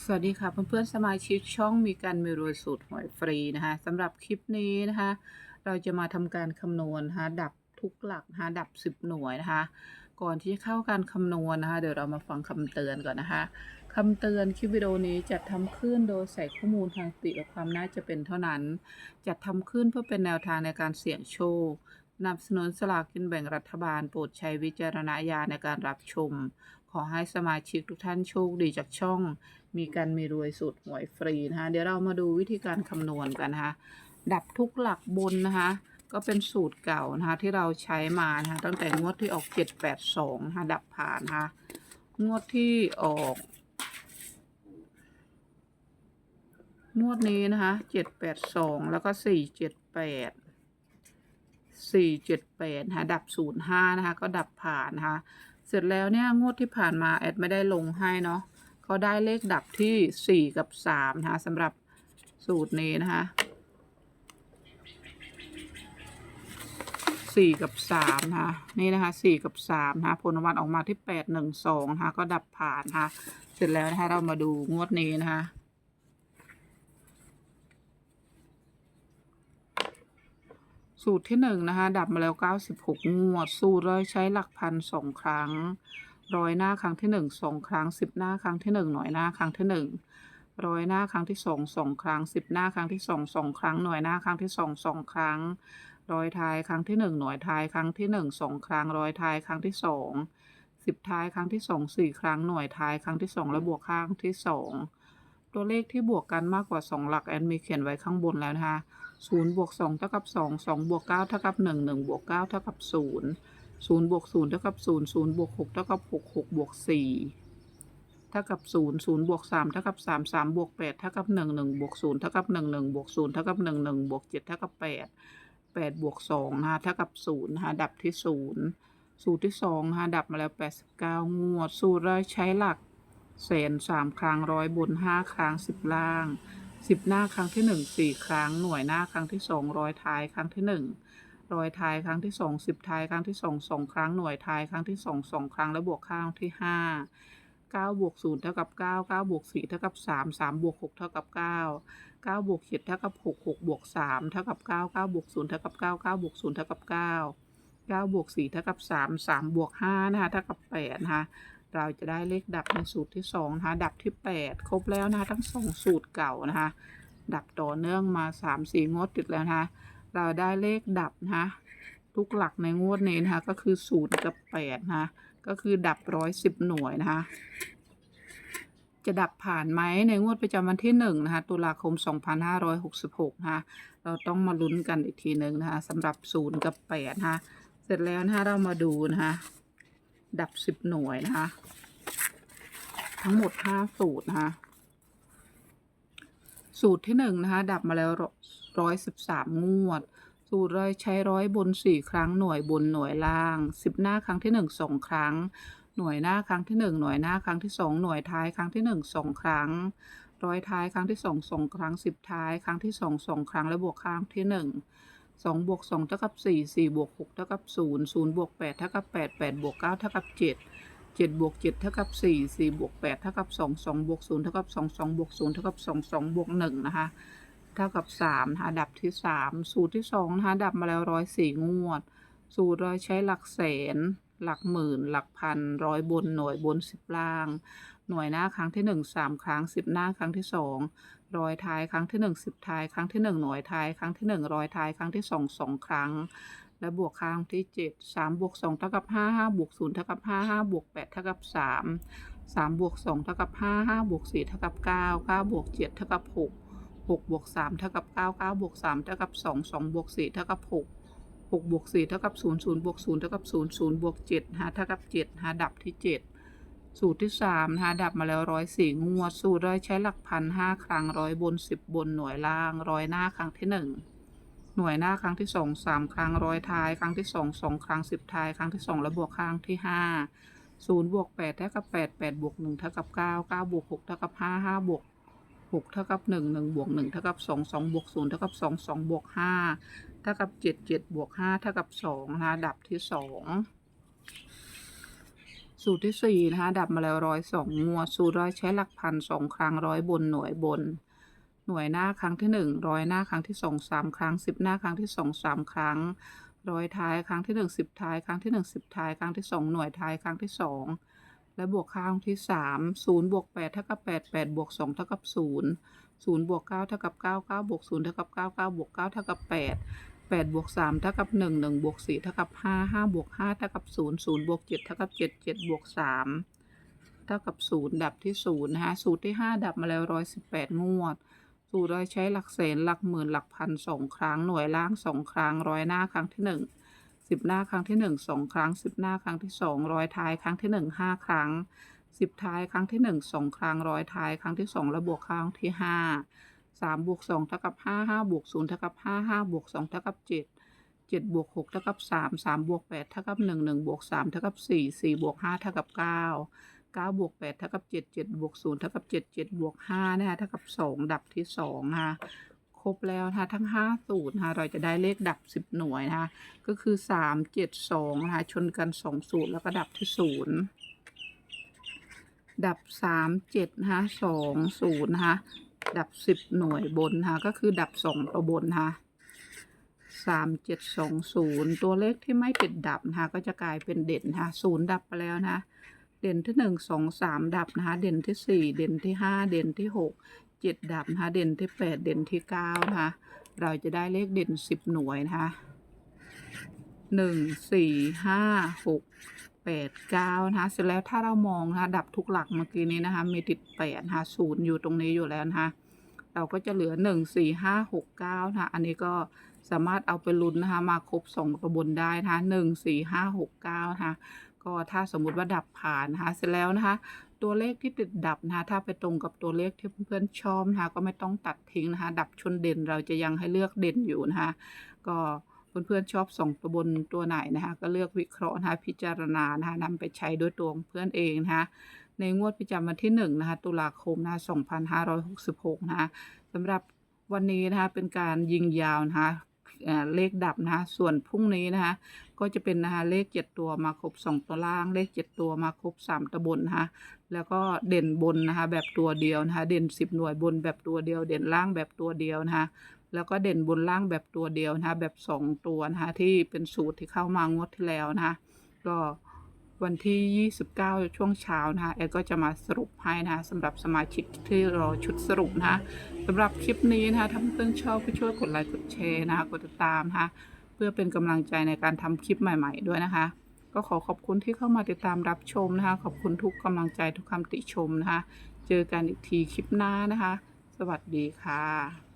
สวัสดีค่ะเพื่อนๆสมาชิกช่องมีการมีรวยสูตรหวยฟรีนะคะสำหรับคลิปนี้นะคะ เราจะมาทำการคำนวณนะคะดับทุกหลักนะคะดับ 10 หน่วยนะคะ ก่อนที่จะเข้าการคำนวณนะคะ เดี๋ยวเรามาฟังคำเตือนก่อนนะคะคำเตือนคลิปวิดีโอนี้จัดทำขึ้นโดยใส่ข้อมูลทางสติและความน่าจะเป็นเท่านั้น จัดทำขึ้นเพื่อเป็นแนวทางในการเสี่ยงโชคนำสนอสลากกินแบ่งรัฐบาลโปรดใช้วิจารณญาณในการรับชม ขอให้สมาชิกทุกท่านโชคดีจากช่อง มีการมีรวยสูตรหวยฟรีนะคะเดี๋ยวเรามาดูวิธีการคำนวณกันนะคะดับทุกหลักบนนะคะก็เป็นสูตรเก่านะคะที่เราใช้มานะคะตั้งแต่งวดที่ออก 782นะคะดับผ่านนะคะงวดที่ออก งวดนี้นะคะ782 แล้วก็ 478 478นะคะดับ 05นะคะก็ดับผ่านนะคะ สร็จแล้วเนี่ยงวดที่ผ่านมาแอดไม่ได้ลงให้เนาะเขาได้เลขดับที่ 4 กับ3นะคะสำหรับสูตรนี้นะคะ4กับ3นะคะนี่นะคะ4กับ3นะคะผลรางวัลออกมาที่8 1 2นะคะก็ดับผ่านนะคะเสร็จแล้วนะคะเรามาดูงวดนี้นะคะ สูตรที่หนึ่งนะคะดับมาแล้วเก้าสิบหกงวด สูตรเราใช้หลักพันสองครั้งร้อยหน้าครั้งที่หนึ่งสองครั้งสิบหน้าครั้งที่หนึ่งหน่วยหน้าครั้งที่หนึ่งร้อยหน้าครั้งที่สองสองครั้งสิบหน้าครั้งที่สองสองครั้งหน่วยหน้าครั้งที่สองสองครั้งร้อยท้ายครั้งที่หนึ่งหน่วยท้ายครั้งที่หนึ่งสองครั้งร้อยท้ายครั้งที่สองสิบท้ายครั้งที่สองสี่ครั้งหน่วยท้ายครั้งที่สองและบวกข้างที่สองตัวเลขที่บวกกันมากกว่าสองหลักแอนมีเขียนไว้ข้างบนแล้วนะคะ ศูนย์บวกสองเท่ากับสองสองบวกเก้าเท่ากับหนึ่งหนึ่งบวกเก้าเท่ากับศูนย์ศูนย์บวกศูนย์เท่ากับศูนย์ศูนย์บวกหกเท่ากับหกหกบวกสี่เท่ากับศูนย์ศูนย์บวกสามเท่ากับสามสามบวกแปดเท่ากับหนึ่งหนึ่งบวกศูนย์เท่ากับหนึ่งหนึ่งบวกศูนย์เท่ากับหนึ่งหนึ่งบวกเจ็ดเท่ากับแปดแปดบวกสองนะคะเท่ากับศูนย์นะคะดับที่ศูนย์สูตรที่สองนะคะดับมาแล้วแปดสิบเก้างวด สูตรเราใช้หลักแสนสามครั้งร้อยบนห้าครั้งสิบล่าง สิบหน้าครั้งที่หนึ่งสี่ครั้ง หน่วยหน้าครั้งที่สองร้อยท้ายครั้งที่หนึ่งร้อยท้ายครั้งที่สองสิบท้ายครั้งที่สองสองครั้ง หน่วยท้ายครั้งที่สองสองครั้ง และบวกข้างที่ห้าเก้าบวกศูนย์เท่ากับเก้าเก้าบวกสี่เท่ากับสามสามบวกหกเท่ากับเก้าเก้าบวกเจ็ดเท่ากับหกหกบวกสามเท่ากับเก้าเก้าบวกศูนย์เท่ากับเก้าเก้าบวกศูนย์เท่ากับเก้าเก้าบวกสี่เท่ากับสามสามบวกห้านะคะเท่ากับแปดนะคะ เราจะได้เลขดับในสูตรที่สองนะคะดับที่แปดครบแล้วนะคะทั้งสองสูตรเก่านะคะ ดับต่อเนื่องมาสามสี่งวดติดแล้วนะคะเราได้เลขดับนะคะทุกหลักในงวดนี้นะคะก็คือศูนย์กับแปดนะคะก็คือดับร้อยสิบหน่วยนะคะจะดับผ่านไหมในงวดประจำวันที่หนึ่งนะคะตุลาคมสองพันห้าร้อยหกสิบหกนะคะเราต้องมาลุ้นกันอีกทีหนึ่งนะคะสำหรับศูนย์กับแปดนะคะเสร็จแล้วนะคะเรามาดูนะคะ ดับสิบหน่วยนะคะ ทั้งหมดห้าสูตรนะคะ สูตรที่หนึ่งนะคะ ดับมาแล้วร้อยสิบสามงวด สูตรเราใช้ร้อยบนสี่ครั้งหน่วยบนหน่วยล่างสิบหน้าครั้งที่หนึ่งสองครั้ง หน่วยหน้าครั้งที่หนึ่งหน่วยหน้าครั้งที่สองหน่วยท้ายครั้งที่หนึ่งสองครั้งร้อยท้ายครั้งที่สองสองครั้งสิบท้าย ครั้งที่สองสองครั้งและบวกข้งที่หนึ่ง สองบวกสองเท่ากับสี่สี่บวกหกเท่ากับศูนย์ศูนย์บวกแปดเท่ากับแปดแปดบวกเก้าเท่ากับเจ็ดเจ็ดบวกเจ็ดเท่ากับสี่สี่บวกแปดเท่ากับสองสองบวกศูนย์เท่ากับสองสองบวกศูนย์เท่ากับสองสองบวกหนึ่งนะคะเท่ากับสามนะคะดับที่สามสูตรที่สองนะคะดับมาแล้วร้อยสี่งวด สูตรเราใช้หลักแสน หลักหมื่น หลักพันร้อยบนหน่วยบนสิบล่าง หน่วยหน้าครั้งที่หนึ่งสามครั้งสิบหน้าครั้งที่สอง ร้อยท้ายครั้งที่หนึ่งสิบท้ายครั้งที่หนึ่งหน่วยท้ายครั้งที่หนึ่งร้อยท้ายครั้งที่สองสองครั้ง และบวกข้งที่เจ็ดสามบวกสองเท่ากับห้าห้าบวกศูนย์เท่ากับห้าห้าบวกแปดเท่ากับสามสามบวกสองเท่ากับห้าห้าบวกสี่เท่ากับเก้าเก้าบวกเจ็ดเท่ากับหกหกบวกสามเท่ากับเก้าเก้าบวกสามเท่ากับสองสองบวกสี่เท่ากับหกหกบวกสี่เท่ากับศูนย์ศูนย์บวกศูนย์เท่ากับศูนย์ศูนย์บวกเจ็ดหาเท่ากับเจ็ดหาดับที่เจ็ด สูตรที่สามนะคะดับมาแล้วร้อยสี่งวด สูตรเราใช้หลักพันห้าครั้งร้อยบนสิบบนหน่วยล่างร้อยหน้าครั้งที่หนึ่งหน่วยหน้าครั้งที่สองสามครั้งร้อยท้าย ครั้งที่สองสองครั้งสิบท้าย ครั้งที่สองแล้วบวกข้งที่ห้าศูนย์บวกแปดเท่ากับแปดแปดบวกหนึ่งเท่ากับเก้าเก้าบวกหกเท่ากับห้าห้าบวกหกเท่ากับหนึ่งหนึ่งบวกหนึ่งเท่ากับสองสองบวกศูนย์เท่ากับสองสองบวกห้าเท่ากับเจ็ดเจ็ดบวกห้าเท่ากับสองนะคะดับที่สอง สูตรที่สี่นะคะดับมาแล้วร้อยสองงวดสูตรร้อยใช้หลักพันสองครั้งร้อยบนหน่วยบน หน่วยหน้าครั้งที่หนึ่งร้อยหน้าครั้งที่สองสามครั้งสิบหน้าครั้งที่สองสามครั้งร้อยท้ายครั้งที่หนึ่งสิบท้ายครั้งที่หนึ่งสิบท้ายครั้งที่สองหน่วยท้ายครั้งที่สองและบวกครั้งที่สามศูนย์บวกแปดเท่ากับแปดแปดบวกสองเท่ากับศูนย์ศูนย์บวกเก้าเท่ากับเก้าเก้าบวกศูนย์เท่ากับเก้าเก้าบวกเก้าเท่ากับแปด แปดบวกสามเท่ากับหนึ่งหนึ่งบวกสี่เท่ากับห้าห้าบวกห้าเท่ากับศูนย์ศูนย์บวกเจ็ดเท่ากับเจ็ดเจ็ดบวกสามเท่ากับศูนย์ดับที่ศูนย์นะคะ สูตรที่ห้าดับมาแล้วร้อยสิบแปดงวด สูตรร้อยใช้หลักแสนหลักหมื่นหลักพันสองครั้งหน่วยล่างสองครั้งร้อยหน้าครั้งที่หนึ่งสิบหน้าครั้งที่หนึ่งสองครั้งสิบหน้าครั้งที่สองร้อยท้ายครั้งที่หนึ่งห้าครั้งสิบท้ายครั้งที่หนึ่งสองครั้งร้อยท้ายครั้งที่สองและบวกครั้งที่ห้าสามบวกสองเท่ากับห้าห้าบวกศูนย์เท่ากับห้าห้าบวกสองเท่ากับเจ็ดเจ็ดบวกหกเท่ากับสามสามบวกแปดเท่ากับหนึ่งหนึ่งบวกสามเท่ากับสี่สี่บวกห้าเท่ากับเก้าเก้าบวกแปดเท่ากับเจ็ดเจ็ดบวกศูนย์เท่ากับเจ็ดเจ็ดบวกห้านะคะเท่ากับสองดับที่สองนะคะครบแล้วนะคะทั้งห้าสูตรนะคะเราจะได้เลขดับสิบหน่วยนะคะก็คือสามเจ็ดสองนะคะชนกันสองสูตรแล้วก็ดับที่ศูนย์ดับสามเจ็ดนะคะ ดับสิบหน่วยบนนะคะก็คือดับสองตัวบนนะคะสามเจ็ดสองศูนย์ตัวเลขที่ไม่ติดดับนะคะก็จะกลายเป็นเด่นนะคะศูนย์ดับไปแล้วนะคะเด่นที่หนึ่งสองสามดับนะคะเด่นที่สี่เด่นที่ห้าเด่นที่หกเจ็ดดับนะคะเด่นที่แปดเด่นที่เก้านะคะเราจะได้เลขเด่นสิบหน่วยนะคะหนึ่งสี่ห้าหก แปดเก้านะคะเสร็จแล้วถ้าเรามองนะคะดับทุกหลักเมื่อกี้นี้นะคะ มีติดแปดนะคะศูนย์อยู่ตรงนี้อยู่แล้วนะคะเราก็จะเหลือหนึ่งสี่ห้าหกเก้านะคะอันนี้ก็สามารถเอาไปลุ้นนะคะ มาครบสองตัวบนได้นะคะหนึ่งสี่ห้าหกเก้านะคะก็ถ้าสมมุติว่าดับผ่านนะคะเสร็จแล้วนะคะ ตัวเลขที่ติดดับนะคะถ้าไปตรงกับตัวเลขที่เพื่อนๆชอบนะคะก็ไม่ต้องตัดทิ้งนะคะ ดับชนเด่นเราจะยังให้เลือกเด่นอยู่นะคะก็ เพื่อนๆชอบส่งตัวบนตัวไหนนะคะก็เลือกวิเคราะห์นะคะพิจารณานะคะนำไปใช้ด้วยตัวของเพื่อนเองนะคะในงวดประจำวันที่หนึ่งนะคะตุลาคมนะคะ2566นะคะสำหรับวันนี้นะคะเป็นการยิงยาวนะคะเเลขดับนะคะส่วนพรุ่งนี้นะคะก็จะเป็นนะคะเลขเจ็ดตัวมาครบสองตัวล่าง เลขเจ็ดตัวมาครบสามตัวบนนะคะแล้วก็เด่นบนนะคะแบบตัวเดียวนะคะเด่นสิบหน่วยบนแบบตัวเดียว เด่นล่างแบบตัวเดียวนะคะ แล้วก็เด่นบนล่างแบบตัวเดียวนะคะแบบสองตัวนะคะที่เป็นสูตรที่เข้ามางวดที่แล้วนะคะก็วันที่ 29 ช่วงเช้านะคะแอดก็จะมาสรุปให้นะคะสำหรับสมาชิกที่รอชุดสรุปนะคะสำหรับคลิปนี้นะคะถ้าเพื่อนชอบก็ช่วยกดไลค์กดแชร์นะคะกดติดตามนะคะเพื่อเป็นกำลังใจในการทำคลิปใหม่ ๆ ด้วยนะคะ ก็ขอขอบคุณที่เข้ามาติดตามรับชมนะคะ ขอบคุณทุกกำลังใจทุกคำติชมนะคะ เจอกันอีกทีคลิปหน้านะคะ สวัสดีค่ะ